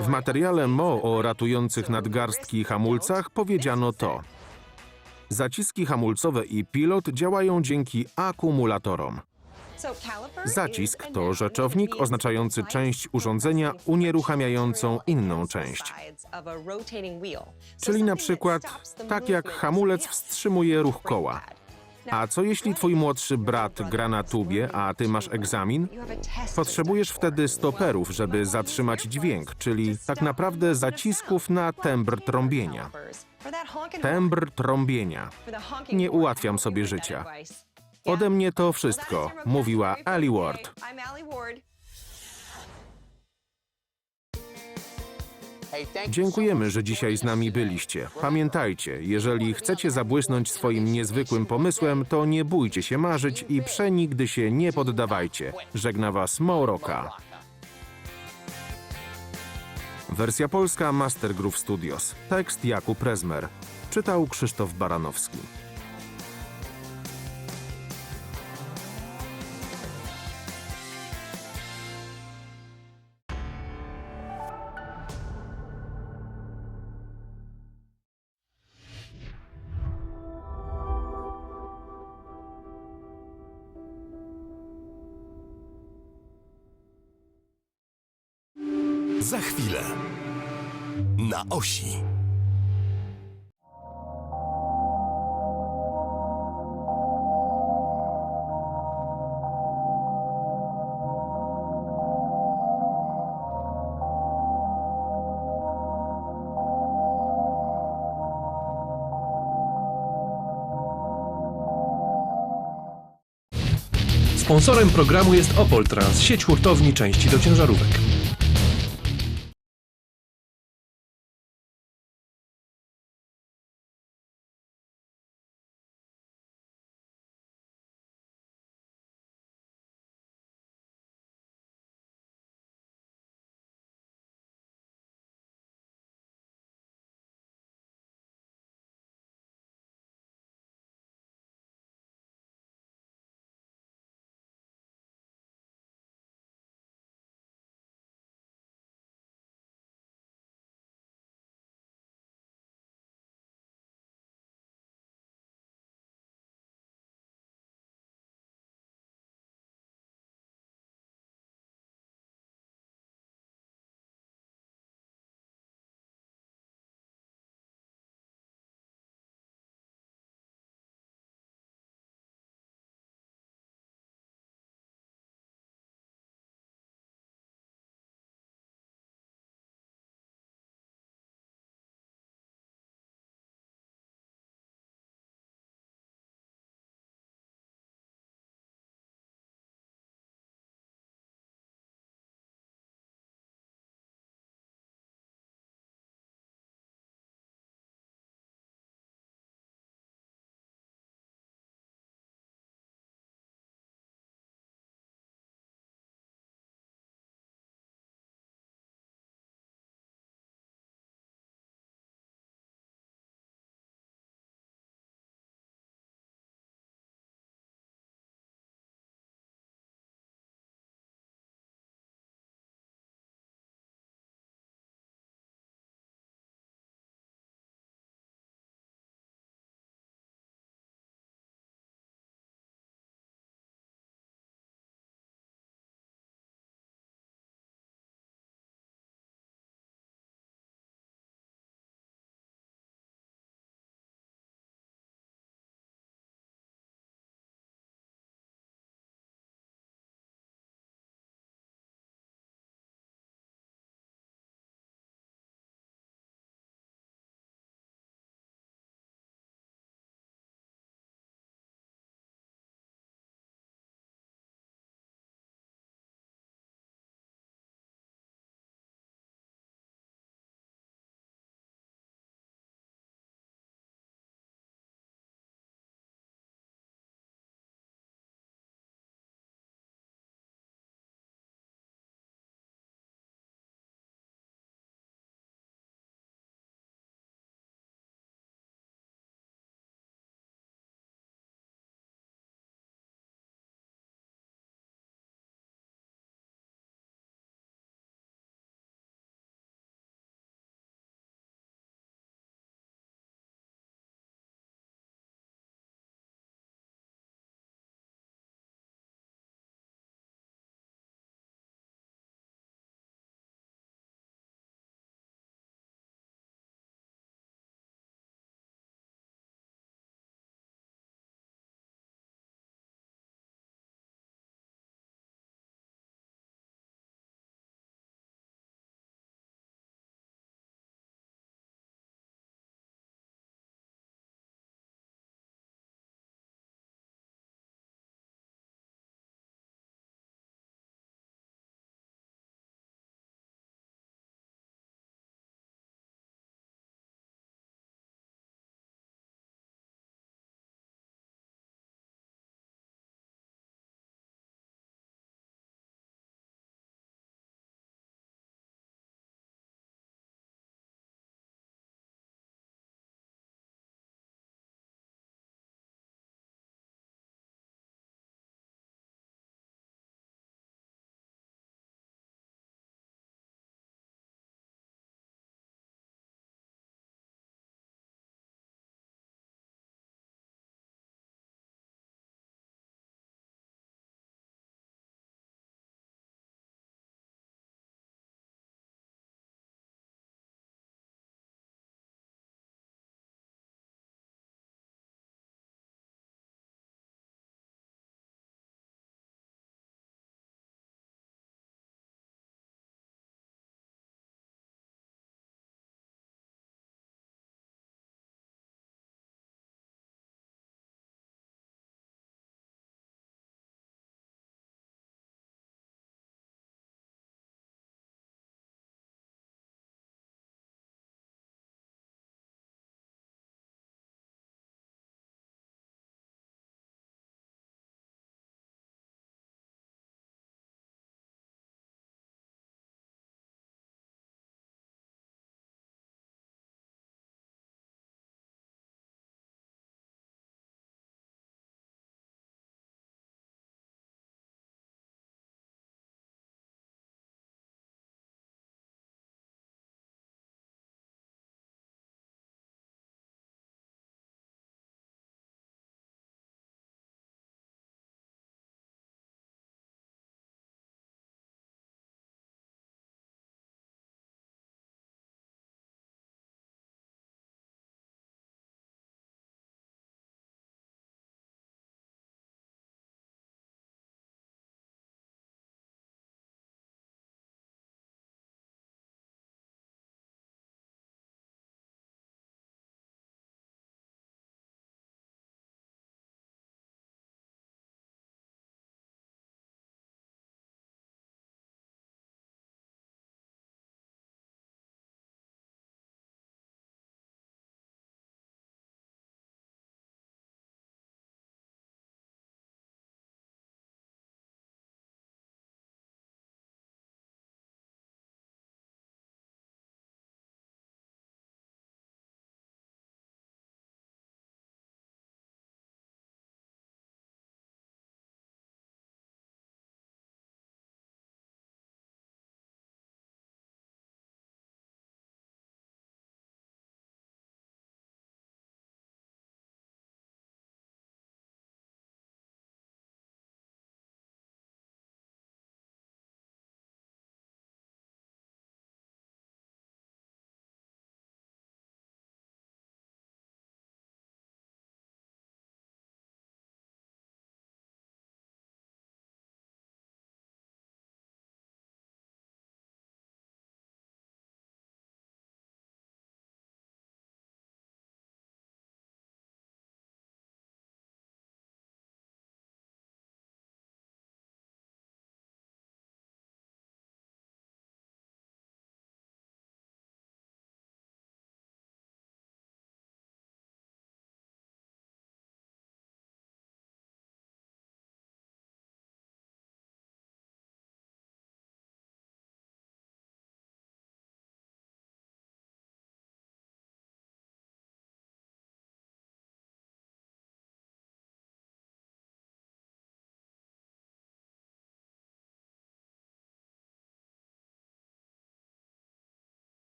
W materiale Mo o ratujących nadgarstki hamulcach powiedziano to. Zaciski hamulcowe i pilot działają dzięki akumulatorom. Zacisk to rzeczownik oznaczający część urządzenia unieruchamiającą inną część. Czyli na przykład tak jak hamulec wstrzymuje ruch koła. A co jeśli twój młodszy brat gra na tubie, a ty masz egzamin? Potrzebujesz wtedy stoperów, żeby zatrzymać dźwięk, czyli tak naprawdę zacisków na tembr trąbienia. Tembr trąbienia. Nie ułatwiam sobie życia. Ode mnie to wszystko, mówiła Ali Ward. Dziękujemy, że dzisiaj z nami byliście. Pamiętajcie, jeżeli chcecie zabłysnąć swoim niezwykłym pomysłem, to nie bójcie się marzyć i przenigdy się nie poddawajcie. Żegna Was Mauroka. Wersja polska Master Groove Studios. Tekst Jakub Prezmer. Czytał Krzysztof Baranowski. Sponsorem programu jest Opol Trans, sieć hurtowni części do ciężarówek.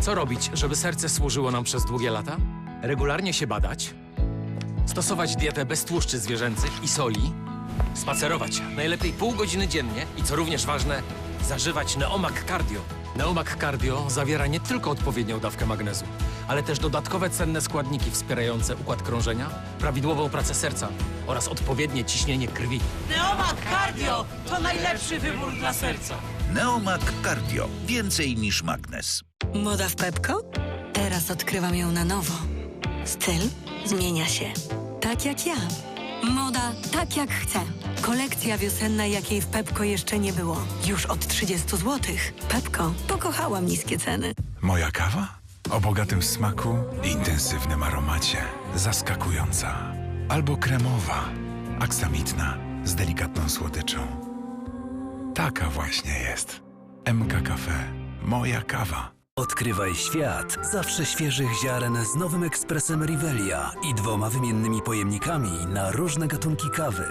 Co robić, żeby serce służyło nam przez długie lata? Regularnie się badać, stosować dietę bez tłuszczy zwierzęcych i soli, spacerować najlepiej pół godziny dziennie i co również ważne, zażywać Neomak Cardio. Neomak Cardio zawiera nie tylko odpowiednią dawkę magnezu, ale też dodatkowe cenne składniki wspierające układ krążenia, prawidłową pracę serca oraz odpowiednie ciśnienie krwi. Neomat Cardio to najlepszy wybór dla serca. Neomak Cardio. Więcej niż magnes. Moda w Pepko? Teraz odkrywam ją na nowo. Styl zmienia się. Tak jak ja. Moda tak jak chcę. Kolekcja wiosenna, jakiej w Pepko jeszcze nie było. Już od 30 zł. Pepko, pokochałam niskie ceny. Moja kawa? O bogatym smaku i intensywnym aromacie. Zaskakująca. Albo kremowa, aksamitna, z delikatną słodyczą. Taka właśnie jest. MK Cafe. Moja kawa. Odkrywaj świat zawsze świeżych ziaren z nowym ekspresem Rivelia i dwoma wymiennymi pojemnikami na różne gatunki kawy.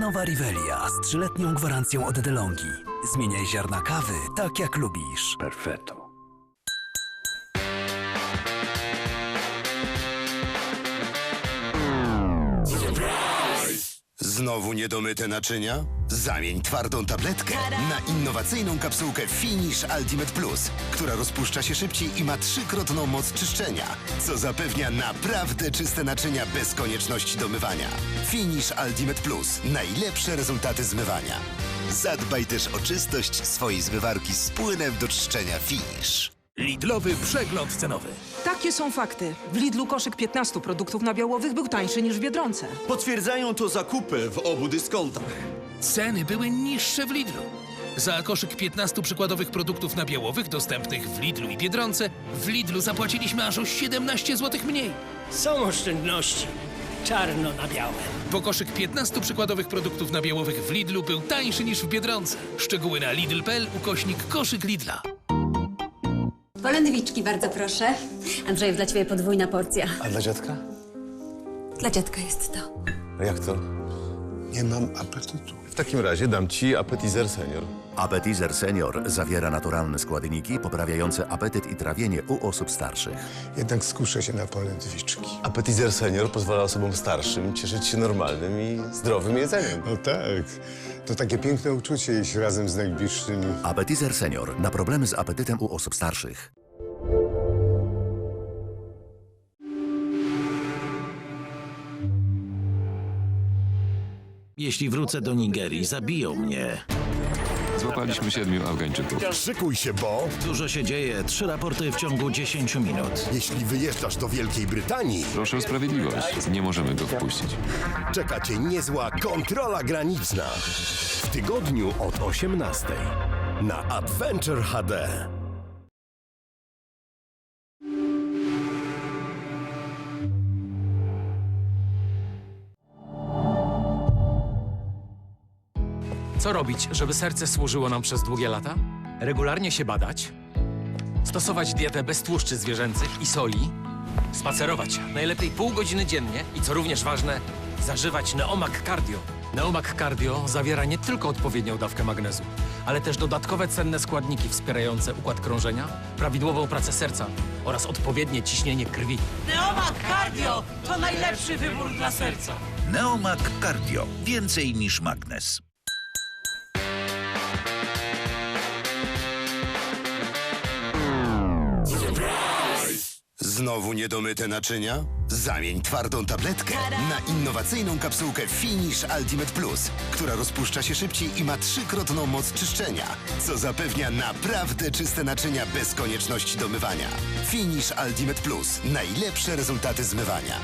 Nowa Rivelia z trzyletnią gwarancją od DeLonghi. Zmieniaj ziarna kawy tak jak lubisz. Perfetto. Znowu niedomyte naczynia? Zamień twardą tabletkę na innowacyjną kapsułkę Finish Ultimate Plus, która rozpuszcza się szybciej i ma trzykrotną moc czyszczenia, co zapewnia naprawdę czyste naczynia bez konieczności domywania. Finish Ultimate Plus. Najlepsze rezultaty zmywania. Zadbaj też o czystość swojej zmywarki z płynem do czyszczenia Finish. Lidlowy przegląd cenowy. Takie są fakty. W Lidlu koszyk 15 produktów nabiałowych był tańszy niż w Biedronce. Potwierdzają to zakupy w obu dyskontach. Ceny były niższe w Lidlu. Za koszyk 15 przykładowych produktów nabiałowych dostępnych w Lidlu i Biedronce, w Lidlu zapłaciliśmy aż o 17 zł mniej. Są oszczędności. Czarno na białe. Bo koszyk 15 przykładowych produktów nabiałowych w Lidlu był tańszy niż w Biedronce. Szczegóły na lidl.pl ukośnik koszyk Lidla. Polędwiczki, bardzo proszę. Andrzej, dla ciebie podwójna porcja. A dla dziadka? Dla dziadka jest to. A jak to? Nie mam apetytu. W takim razie dam ci appetizer senior. Appetizer Senior zawiera naturalne składniki poprawiające apetyt i trawienie u osób starszych. Jednak skuszę się na polędwiczki. Appetizer senior pozwala osobom starszym cieszyć się normalnym i zdrowym jedzeniem. No tak. To takie piękne uczucie jeść razem z najbliższymi. Appetizer Senior na problemy z apetytem u osób starszych. Jeśli wrócę do Nigerii, zabiją mnie. Złapaliśmy siedmiu Afgańczyków. Szykuj się, bo Dużo się dzieje. Trzy raporty w ciągu 10 minut. jeśli wyjeżdżasz do Wielkiej Brytanii, Proszę o sprawiedliwość. Nie możemy go wpuścić. czeka cię niezła kontrola graniczna. W tygodniu od 18 na Adventure HD. Co robić, żeby serce służyło nam przez długie lata? Regularnie się badać, stosować dietę bez tłuszczy zwierzęcych i soli, spacerować najlepiej pół godziny dziennie i co również ważne, zażywać Neomak Cardio. Neomak Cardio zawiera nie tylko odpowiednią dawkę magnezu, ale też dodatkowe cenne składniki wspierające układ krążenia, prawidłową pracę serca oraz odpowiednie ciśnienie krwi. Neomat Cardio to najlepszy wybór dla serca. Neomak Cardio. Więcej niż magnes. Znowu niedomyte naczynia? Zamień twardą tabletkę na innowacyjną kapsułkę Finish Ultimate Plus, która rozpuszcza się szybciej i ma trzykrotną moc czyszczenia, co zapewnia naprawdę czyste naczynia bez konieczności domywania. Finish Ultimate Plus. Najlepsze rezultaty zmywania.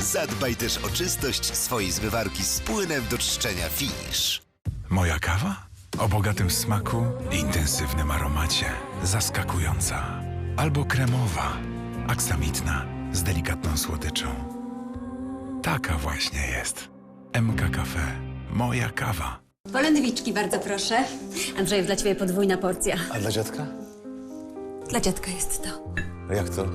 Zadbaj też o czystość swojej zmywarki z płynem do czyszczenia Finish. Moja kawa? O bogatym smaku i intensywnym aromacie. Zaskakująca. Albo kremowa, aksamitna, z delikatną słodyczą. Taka właśnie jest. MK Cafe. Moja kawa. Polędwiczki, bardzo proszę. Andrzej, dla ciebie podwójna porcja. A dla dziadka? Dla dziadka jest to. A jak to?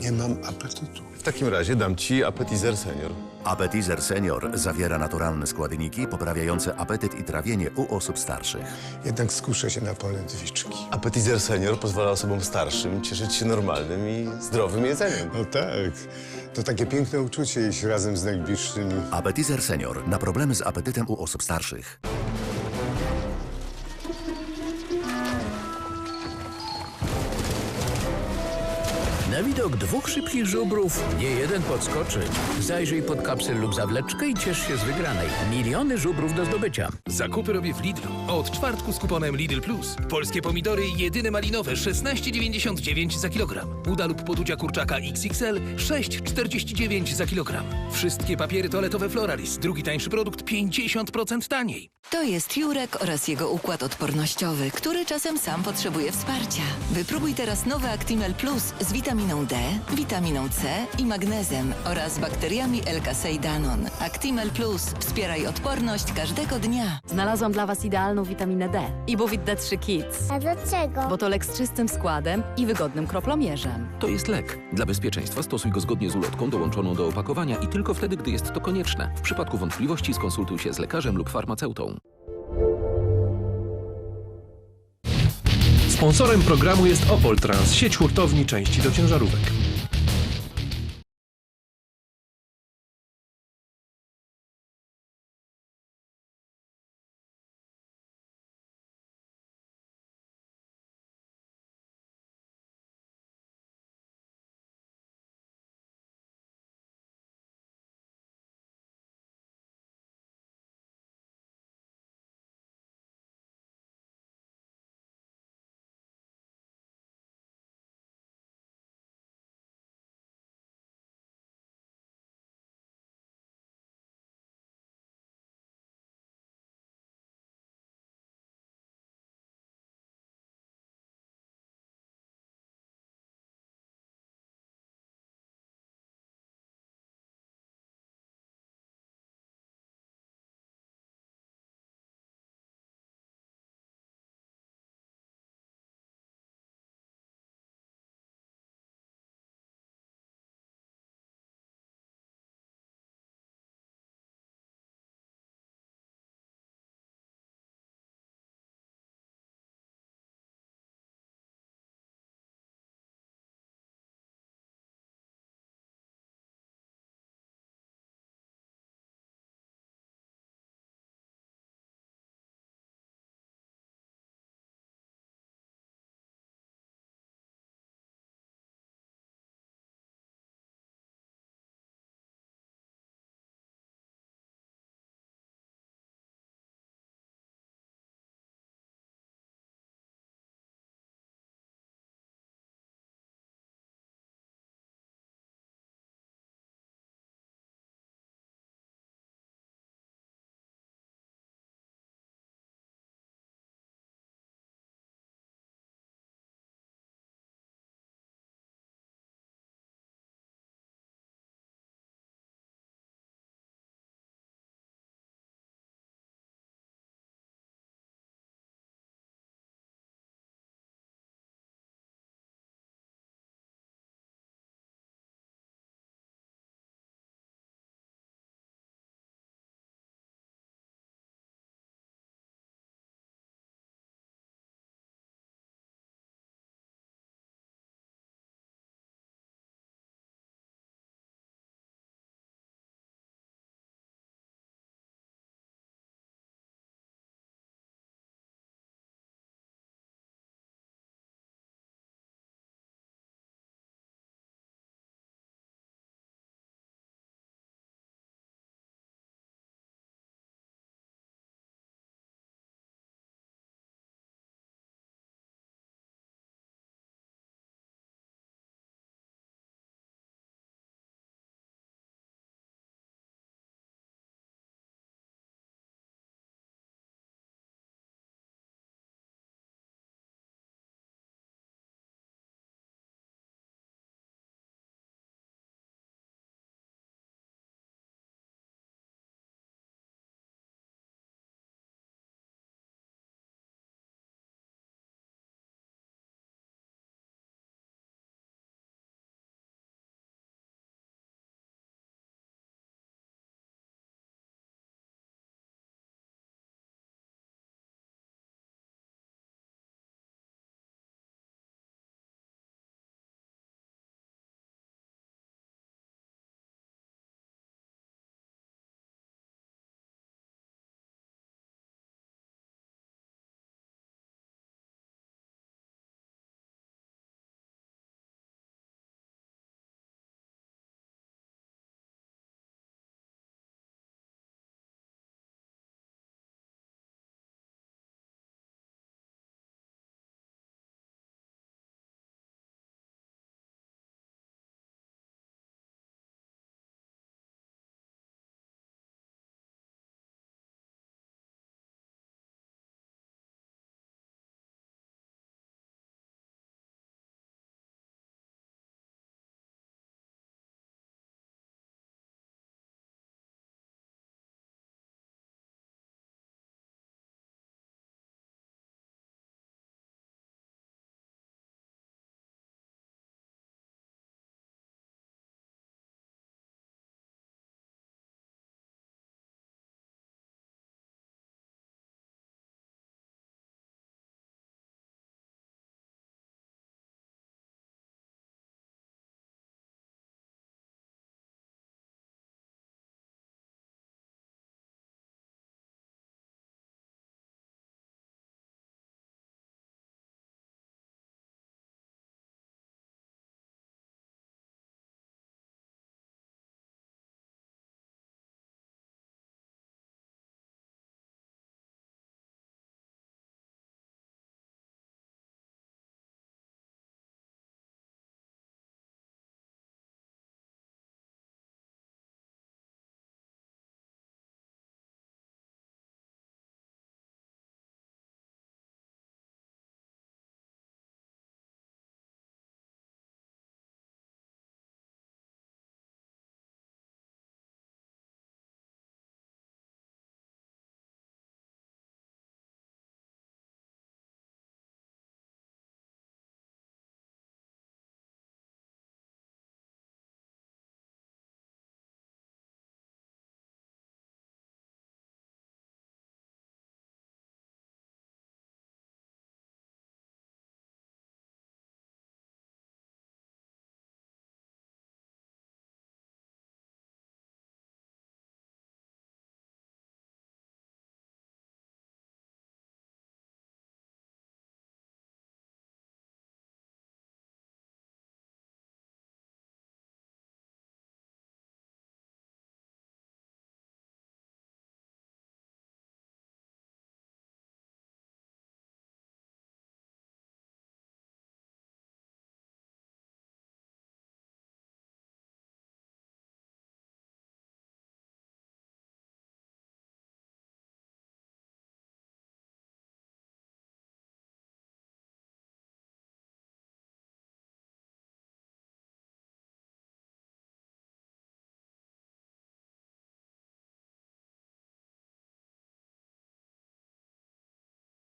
Nie mam apetytu. W takim razie dam ci appetizer senior. Appetizer Senior zawiera naturalne składniki poprawiające apetyt i trawienie u osób starszych. Jednak skuszę się na polędwiczki. Appetizer senior pozwala osobom starszym cieszyć się normalnym i zdrowym jedzeniem. No tak. To takie piękne uczucie jeść razem z najbliższymi. Appetizer Senior na problemy z apetytem u osób starszych. Widok dwóch szybkich żubrów nie jeden podskoczy. Zajrzyj pod kapsel lub zawleczkę i ciesz się z wygranej. Miliony żubrów do zdobycia. Zakupy robię w Lidlu. Od czwartku z kuponem Lidl Plus. Polskie pomidory jedyne malinowe 16,99 za kilogram. Uda lub podudzia kurczaka XXL 6,49 za kilogram. Wszystkie papiery toaletowe Floralis. Drugi tańszy produkt 50% taniej. To jest Jurek oraz jego układ odpornościowy, który czasem sam potrzebuje wsparcia. Wypróbuj teraz nowy Actimel Plus z witaminą D, witaminą C i magnezem oraz bakteriami L-Casei Danon. Actimel Plus. Wspieraj odporność każdego dnia. Znalazłam dla Was idealną witaminę D. Ibovit D3 Kids. A dlaczego? Bo to lek z czystym składem i wygodnym kroplomierzem. To jest lek. Dla bezpieczeństwa stosuj go zgodnie z ulotką dołączoną do opakowania i tylko wtedy, gdy jest to konieczne. W przypadku wątpliwości skonsultuj się z lekarzem lub farmaceutą. Sponsorem programu jest Opol Trans, sieć hurtowni części do ciężarówek.